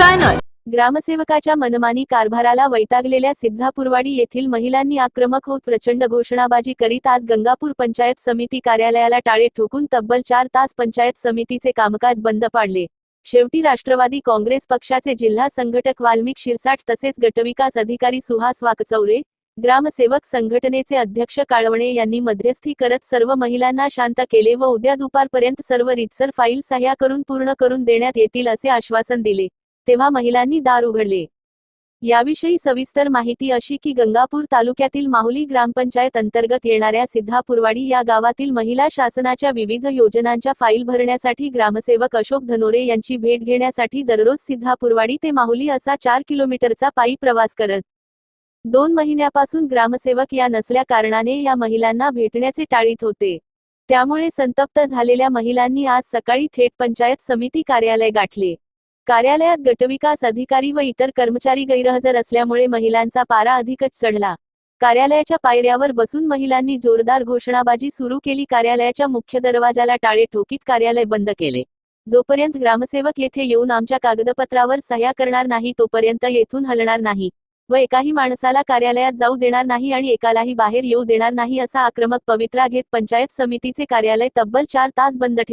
Channel. ग्रामसेवकाच्या मनमानी कारभाराला वैतागलेल्या सिद्धापूरवाडी येथील महिलांनी आक्रमक होत प्रचंड घोषणाबाजी करीत आज गंगापूर पंचायत समिती कार्यालयाला टाळे ठोकून तब्बल चार तास पंचायत समितीचे कामकाज बंद पाडले. शेवटी राष्ट्रवादी काँग्रेस पक्षाचे जिल्हा संघटक वाल्मिक शिरसाट तसेच गटविकास अधिकारी सुहास वाकचौरे ग्रामसेवक संघटनेचे अध्यक्ष काळवणे यांनी मध्यस्थी करत सर्व महिलांना शांत केले व उद्या दुपारपर्यंत सर्व रितसर फाईल सह्या करून पूर्ण करून देण्यात येतील असे आश्वासन दिले. तेव्हा महिलांनी दार उघडले. याविषयी सविस्तर माहिती अशी की गंगापूर तालुक्यातील माहुली ग्रामपंचायत अंतर्गत येणाऱ्या सिद्धापूरवाडी या गावातील महिला शासनाच्या विविध योजनांच्या फाईल भरण्यासाठी ग्रामसेवक अशोक धनोरे यांची भेट घेण्यासाठी दररोज सिद्धापूरवाडी ते माहुली असा चार किलोमीटरचा पायी प्रवास करत. दोन महिन्यापासून ग्रामसेवक या नसल्या कारणाने या महिलांना भेटण्याचे टाळीत होते. त्यामुळे संतप्त झालेल्या महिलांनी आज सकाळी थेट पंचायत समिती कार्यालय गाठले. कार्यालयात गटविकास अधिकारी व इतर कर्मचारी गैरहजर असल्यामुळे महिलांचा पारा अधिकच चढला. कार्यालयाच्या पायऱ्यावर बसून महिलांनी जोरदार घोषणाबाजी सुरू केली. कार्यालयाच्या मुख्य दरवाजाला टाळे ठोकीत कार्यालय बंद केले. जोपर्यंत ग्रामसेवक येथे येऊन आमच्या कागदपत्रावर सह्या करणार नाही तोपर्यंत येथून हलणार नाही व एकाही माणसाला कार्यालयात जाऊ देणार नाही आणि एकालाही बाहेर येऊ देणार नाही असा आक्रमक पवित्रा घेत पंचायत समितीचे कार्यालय तब्बल चार तास बंद ठेवले.